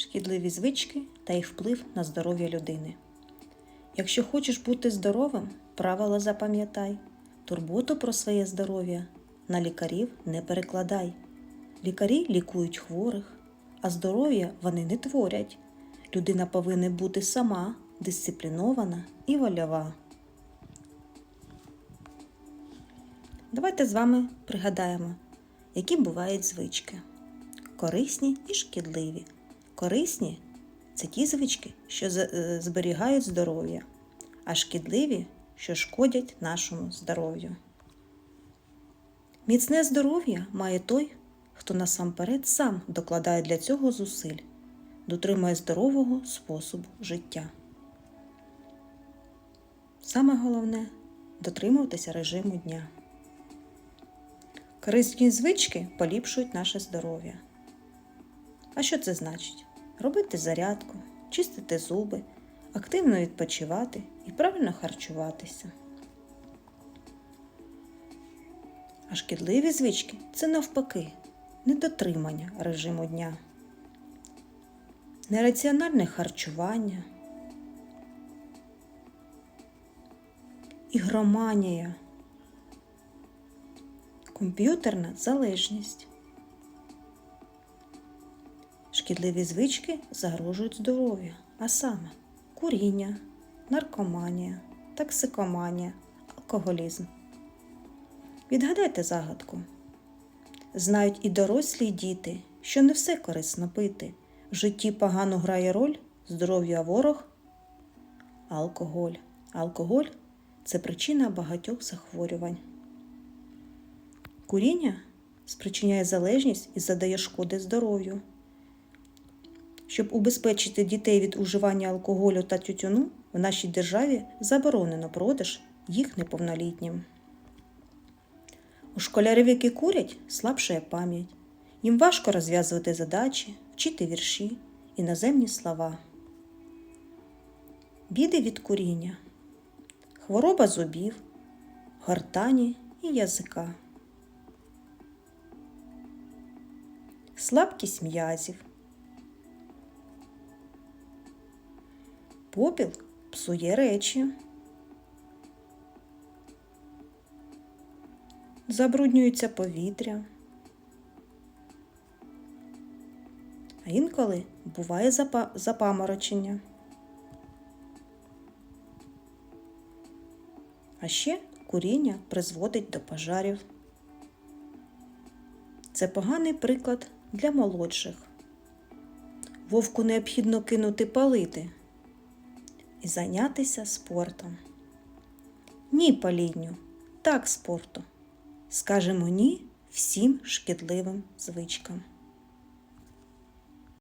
шкідливі звички та їх вплив на здоров'я людини. Якщо хочеш бути здоровим, правила запам'ятай. Турботу про своє здоров'я на лікарів не перекладай. Лікарі лікують хворих, а здоров'я вони не творять. Людина повинна бути сама дисциплінована і вольова. Давайте з вами пригадаємо, які бувають звички. Корисні і шкідливі. Корисні це ті звички, що е, зберігають здоров'я, а шкідливі, що шкодять нашому здоров'ю. Міцне здоров'я має той, хто насамперед сам докладає для цього зусиль, дотримує здорового способу життя. Саме головне дотримуватися режиму дня. Корисні звички поліпшують наше здоров'я. А що це значить? Робити зарядку, чистити зуби, активно відпочивати і правильно харчуватися. А шкідливі звички це навпаки недотримання режиму дня, нераціональне харчування, ігроманія, комп'ютерна залежність. Шкідливі звички загрожують здоров'ю, а саме куріння, наркоманія, токсикоманія, алкоголізм. Відгадайте загадку. Знають і дорослі й діти, що не все корисно пити. В житті погано грає роль здоров'я ворог, алкоголь. Алкоголь це причина багатьох захворювань. Куріння спричиняє залежність і задає шкоди здоров'ю. Щоб убезпечити дітей від уживання алкоголю та тютюну, в нашій державі заборонено продаж їх неповнолітнім. У школярів, які курять, слабшає пам'ять. Їм важко розв'язувати задачі, вчити вірші, іноземні слова. Біди від куріння, хвороба зубів, гортані і язика, слабкість м'язів. Попіл псує речі. Забруднюється повітря. А інколи буває запа- запаморочення. А ще куріння призводить до пожарів. Це поганий приклад для молодших. Вовку необхідно кинути палити і зайнятися спортом. Ні, палінню, так спорту. Скажемо ні всім шкідливим звичкам.